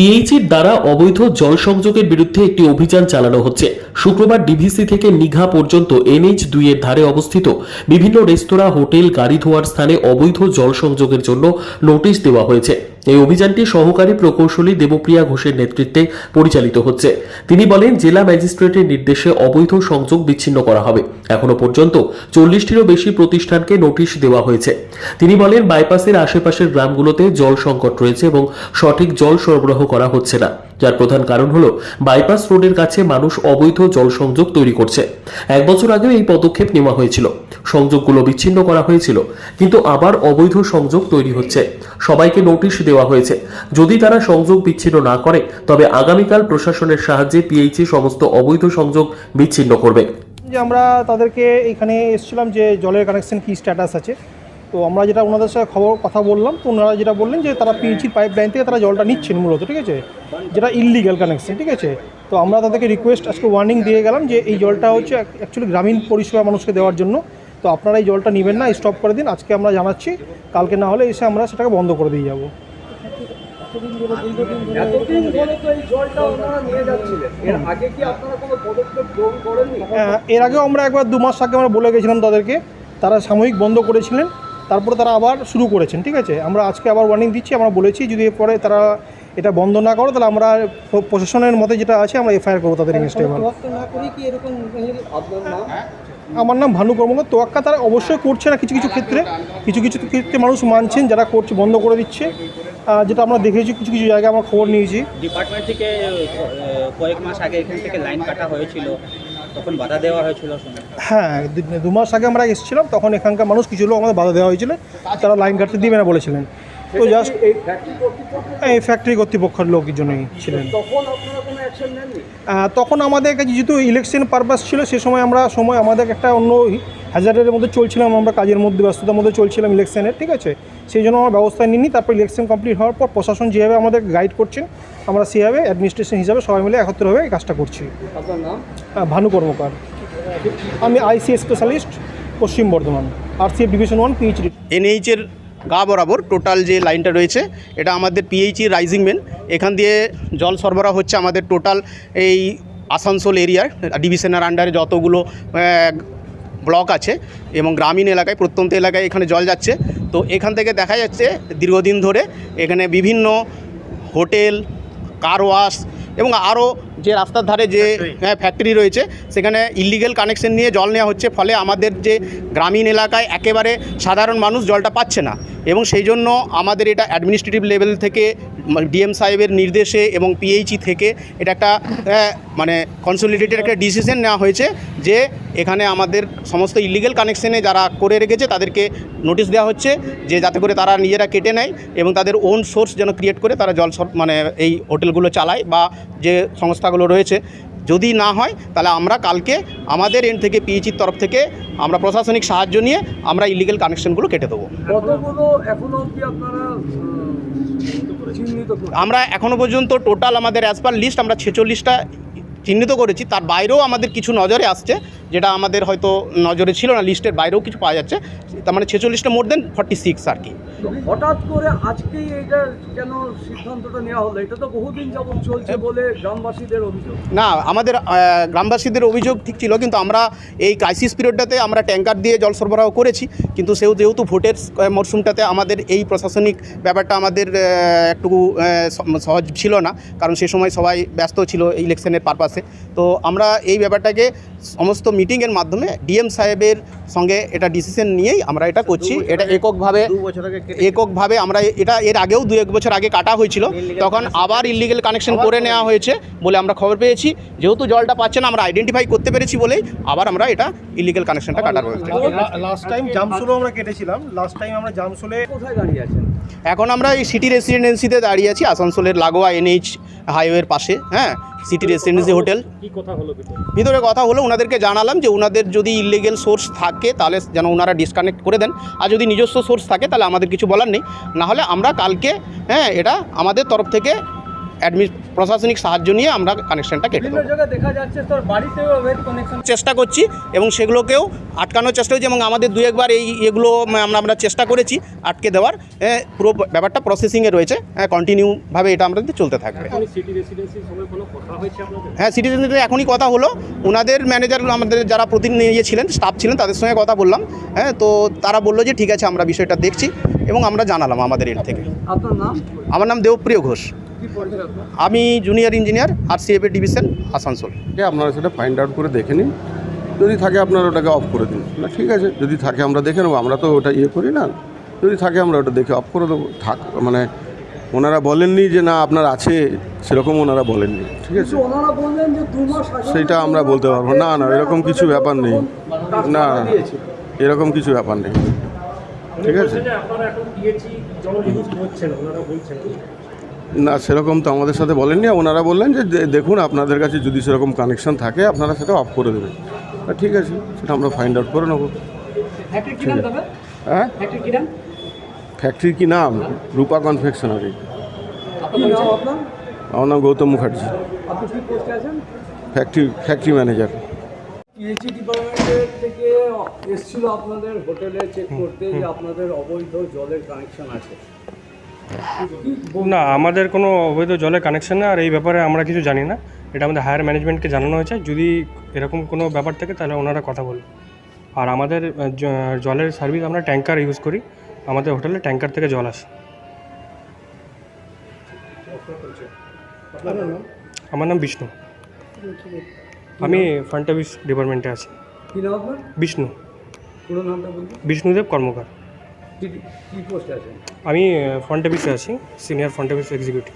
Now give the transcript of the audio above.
পিএইচির দ্বারা অবৈধ জল সংযোগের বিরুদ্ধে একটি অভিযান চালানো হচ্ছে। শুক্রবার ডিভিসি থেকে নিঘা পর্যন্ত এনএইচ দুই এর ধারে অবস্থিত বিভিন্ন রেস্তোরাঁ, হোটেল, গাড়ি ধোয়ার স্থানে অবৈধ জল সংযোগের জন্য নোটিশ দেওয়া হয়েছে। এই অভিযানটি সহকারী প্রকৌশলী দেবপ্রিয়া ঘোষের নেতৃত্বে পরিচালিত হচ্ছে। তিনি বলেন, জেলা ম্যাজিস্ট্রেটের নির্দেশে অবৈধ সংযোগ বিচ্ছিন্ন করা হবে। এখনও পর্যন্ত চল্লিশটিরও বেশি প্রতিষ্ঠানকে নোটিশ দেওয়া হয়েছে। তিনি বলেন, বাইপাসের আশেপাশের গ্রামগুলোতে জল সংকট রয়েছে এবং সঠিক জল সরবরাহ করা হচ্ছে না। যার প্রধান কারণ হলো বাইপাস রোডের কাছে মানুষ অবৈধ জল সংযোগ তৈরি করছে। এক বছর আগেও এই পদক্ষেপ নেওয়া হয়েছিল। সংযোগগুলো বিচ্ছিন্ন করা হয়েছিল, কিন্তু আবার অবৈধ সংযোগ তৈরি হচ্ছে। সবাইকে নোটিশ দেওয়া হয়েছে। যদি তারা সংযোগ বিচ্ছিন্ন না করে, তবে আগামীকাল প্রশাসনের সাহায্যে পিএইচি সমস্ত অবৈধ সংযোগ বিচ্ছিন্ন করবে। যে আমরা তাদেরকে এখানে এসেছিলাম যে জলের কানেকশন কী স্ট্যাটাস আছে। তো আমরা যেটা ওনাদের সাথে খবর কথা বললাম তো ওনারা যেটা বললেন যে তারা পিএইচির পাইপ লাইন থেকে তারা জলটা নিচ্ছেন মূলত ঠিক আছে? যেটা ইললিগাল কানেকশন ঠিক আছে? তো আমরা তাদেরকে রিকোয়েস্ট আজকে ওয়ার্নিং দিয়ে গেলাম যে এই জলটা হচ্ছে অ্যাকচুয়ালি গ্রামীণ পরিষেবা মানুষকে দেওয়ার জন্য। তো আপনারা এই জলটা নেবেন না স্টপ করে দিন। আজকে আমরা জানাচ্ছি কালকে না হলে এসে আমরা সেটাকে বন্ধ করে দিয়ে যাব। আহ, এর আগেও আমরা একবার দু মাস আগে আমরা বলে গেছিলাম তাদেরকে। তারা সাময়িক বন্ধ করেছিলেন। তারপরে তারা আবার শুরু করেছেন ঠিক আছে? আমরা আজকে আবার ওয়ার্নিং দিচ্ছি আমরা বলেছি যদি এরপরে তারা এটা বন্ধ না করে তাহলে আমরা প্র- প্রশাসনের মতে যেটা আছে আমরা এফআইআর করব তাদের এগেনস্টে এবার। আপনার নাম? আমার নাম ভানু কর্মকার তোয়াক্কা তারা অবশ্যই করছে না কিছু কিছু ক্ষেত্রে। কিছু কিছু ক্ষেত্রে মানুষ মানছেন যারা করছে বন্ধ করে দিচ্ছে। যেটা আমরা দেখেছি কিছু কিছু জায়গায় আমরা খবর নিয়েছি। ডিপার্টমেন্ট থেকে কয়েক মাস আগে এখান থেকে লাইন কাটা হয়েছিল। তখন বাধা দেওয়া হয়েছিল হ্যাঁ দু- মাস আগে আমরা এসেছিলাম তখন এখানকার মানুষ কিছু লোক আমাদের বাধা দেওয়া হয়েছিল তারা লাইন কাটতে দিবে না বলেছিলেন। তো জাস্ট এই ফ্যাক্টরি কর্তৃপক্ষের লোক জন্যই কর্তৃপক্ষের লোকজনই ছিলেন। তখন আপনারা কোনো অ্যাকশন নেননি? আহ, তখন আমাদের কাছে যেহেতু ইলেকশন পারপাস ছিল সে সময় আমরা সময় আমাদের একটা অন্য হ্যাজার্ডের মধ্যে চলছিলাম আমরা কাজের মধ্যে ব্যস্ততার মধ্যে চলছিলাম ইলেকশনের ঠিক আছে? সেই জন্য আমরা ব্যবস্থা নিইনি তারপর ইলেকশন কমপ্লিট হওয়ার পর প্রশাসন যেভাবে আমাদের গাইড করছেন আমরা সেভাবে অ্যাডমিনিস্ট্রেশন হিসাবে সবাই মিলে একত্রভাবে এই কাজটা করছি। আপনার ভানু কর্মকার। আমি IC specialist Paschim Bardhaman R C division one PhD এনএইচের গা বরাবর টোটাল যে লাইনটা রয়েছে এটা আমাদের পিএইচি রাইজিং মেন এখান দিয়ে জল সরবরাহ হচ্ছে আমাদের টোটাল এই আসানসোল এরিয়ার ডিভিশনের আন্ডারে যতগুলো ব্লক আছে এবং গ্রামীণ এলাকায়, প্রত্যন্ত এলাকায় এখানে জল যাচ্ছে। তো এখান থেকে দেখা যাচ্ছে দীর্ঘদিন ধরে এখানে বিভিন্ন হোটেল কার ওয়াশ এবং আরও যে রাস্তার ধারে যে হ্যাঁ ফ্যাক্টরি রয়েছে সেখানে ইলিগেল কানেকশন নিয়ে জল নেওয়া হচ্ছে ফলে আমাদের যে গ্রামীণ এলাকায় একেবারে সাধারণ মানুষ জলটা পাচ্ছে না। এবং সেই জন্য আমাদের এটা অ্যাডমিনিস্ট্রেটিভ লেভেল থেকে ডিএম সাহেবের নির্দেশে এবং পিএইচই থেকে এটা একটা মানে কনসোলিডেটেড একটা ডিসিশন নেওয়া হয়েছে যে এখানে আমাদের সমস্ত ইলিগেল কানেকশনে যারা করে রেখেছে তাদেরকে নোটিশ দেওয়া হচ্ছে যে যাতে করে তারা নিজেরা কেটে নেয় এবং তাদের ওন সোর্স যেন ক্রিয়েট করে তারা জল মানে এই হোটেলগুলো চালায় বা যে সংস্থাগুলো রয়েছে। যদি না হয় তাহলে আমরা কালকে আমাদের এন্ড থেকে পিএইচির তরফ থেকে আমরা প্রশাসনিক সাহায্য নিয়ে আমরা ইলিগেল কানেকশনগুলো কেটে দেবো। আমরা এখনও পর্যন্ত টোটাল আমাদের অ্যাজ পার লিস্ট আমরা ছেচল্লিশটা চিহ্নিত করেছি। তার বাইরেও আমাদের কিছু নজরে আসছে যেটা আমাদের হয়তো নজরে ছিল না লিস্টের বাইরেও কিছু পাওয়া যাচ্ছে। তার মানে ছেচল্লিশটা মোর দেন ফর্টি সিক্স আর কি। তো হঠাৎ করে আজকেই এটা কেন সিদ্ধান্তটা নেওয়া হলো? এটা তো বহুদিন যাবত চলছে বলে গ্রামবাসীদের অভিযোগ। না আমাদের গ্রামবাসীদের অভিযোগ ঠিক ছিল কিন্তু আমরা এই ক্রাইসিস পিরিয়ডটাতে আমরা ট্যাঙ্কার দিয়ে জল সরবরাহ করেছি কিন্তু সেও যেহেতু ভোটের মরশুমটাতে আমাদের এই প্রশাসনিক ব্যাপারটা আমাদের একটু সহজ ছিল না কারণ সে সময় সবাই ব্যস্ত ছিল ইলেকশনের পারপাসে তো আমরা এই ব্যাপারটাকে সমস্ত মিটিংয়ের মাধ্যমে ডিএম সাহেবের সঙ্গে এটা ডিসিশন নিয়েই আমরা এটা করছি। এটা এককভাবে এককভাবে আমরা এটা এর আগেও দু এক বছর আগে কাটা হয়েছিল। তখন আবার ইলিগেল কানেকশন করে নেওয়া হয়েছে বলে আমরা খবর পেয়েছি। যেহেতু জলটা পাচ্ছে না আমরা আইডেন্টিফাই করতে পেরেছি বলেই আবার আমরা এটা ইলিগেল কানেকশনটা কাটার হয়েছে লাস্ট টাইম জামসুলও আমরা কেটেছিলাম। লাস্ট টাইম আমরা জামসুলে কোথায় দাঁড়িয়ে আছেন? এখন আমরা এই সিটি রেসিডেন্সিতে দাঁড়িয়ে আছি আসানসোলের লাগোয়া এনএইচ হাইওয়ের পাশে হ্যাঁ সিটি রেসিডেন্সি হোটেল ভিতরে? কথা হলো ওনাদেরকে জানালাম যে ওনাদের যদি ইলিগেল সোর্স থাকে তাহলে যেন ওনারা ডিসকানেক্ট করে দেন। আর যদি নিজস্ব সোর্স থাকে তাহলে আমাদের কিছু বলার নেই। নাহলে আমরা কালকে হ্যাঁ এটা আমাদের তরফ থেকে প্রশাসনিক সাহায্য নিয়ে আমরা কানেকশনটা কেটে দেবো। দেখা যাচ্ছে তোর বাড়িতেও ওয়েব কানেকশন চেষ্টা করছি এবং সেগুলোকেও আটকানোর চেষ্টা করছি এবং আমাদের দু একবার এই এগুলো আমরা আমরা চেষ্টা করেছি আটকে দেওয়ার। পুরো ব্যাপারটা প্রসেসিংয়ে রয়েছে। হ্যাঁ কন্টিনিউভাবে এটা আমাদের চলতে থাকবে। হ্যাঁ সিটিজেনদের এখনই কথা হলো। ওনাদের ম্যানেজার আমাদের যারা প্রতিনিধি ছিলেন স্টাফ ছিলেন তাদের সঙ্গে কথা বললাম। হ্যাঁ তো তারা বলল যে ঠিক আছে আমরা বিষয়টা দেখছি এবং আমরা জানালাম আমাদের এর থেকে। আপনার নাম? আমার নাম দেবপ্রিয় ঘোষ। আমি junior engineer R CFA division Asansol. আপনারা সেটা ফাইন্ড আউট করে দেখে নিন। যদি থাকে আপনারা ওটাকে অফ করে দিন। না ঠিক আছে যদি থাকে আমরা দেখে নেব। আমরা তো ওটা ইয়ে করি না। যদি থাকে আমরা ওটা দেখে অফ করে দেবো। থাক মানে ওনারা বলেননি যে না আপনার আছে। সেরকম ওনারা বলেননি। ঠিক আছে? কিন্তু ওনারা বললেন যে দু মাস আগে সেইটা আমরা বলতে পারব না না এরকম কিছু ব্যাপার নেই। না এরকম কিছু ব্যাপার নেই। ঠিক আছে? না সেরকম তো আমাদের সাথে বলেননি। ওনারা বললেন যে দেখুন আপনাদের কাছে যদি সেরকম কানেকশন থাকে আপনারা সেটা অফ করে দেবেন। ঠিক আছে সেটা আমরা ফাইন্ড আউট করে নেব। হ্যাঁ? ফ্যাক্টরি কি নাম? ফ্যাক্টরির কি নাম? রূপা কনফেকশনারি আমার নাম গৌতম মুখার্জি। আপনি কি পোস্টে আছেন? ফ্যাক্টরি ফ্যাক্টরি ম্যানেজার পিএইচি ডিপার্টমেন্টের থেকে এসেছিল আপনাদের হোটেলে চেক করতে যে আপনাদের অবৈধ জলের কানেকশন আছে। না আমাদের কোনো অবৈধ জলের কানেকশন নেই আর এই ব্যাপারে আমরা কিছু জানি না। এটা আমাদের হায়ার ম্যানেজমেন্টকে জানানো হয়েছে। যদি এরকম কোনো ব্যাপার থাকে তাহলে ওনারা কথা বলবে। আর আমাদের জলের সার্ভিস আমরা ট্যাঙ্কার ইউজ করি। আমাদের হোটেলে ট্যাঙ্কার থেকে জল আসে। আমার নাম বিষ্ণু। আমি ফ্রন্ট অফিস ডিপার্টমেন্টে আছি। বিষ্ণু। বলুন। বিষ্ণুদেব কর্মকার। আমি ফ্রন্ট অফিসে আছি সিনিয়র ফ্রন্ট অফিস এক্সিকিউটিভ।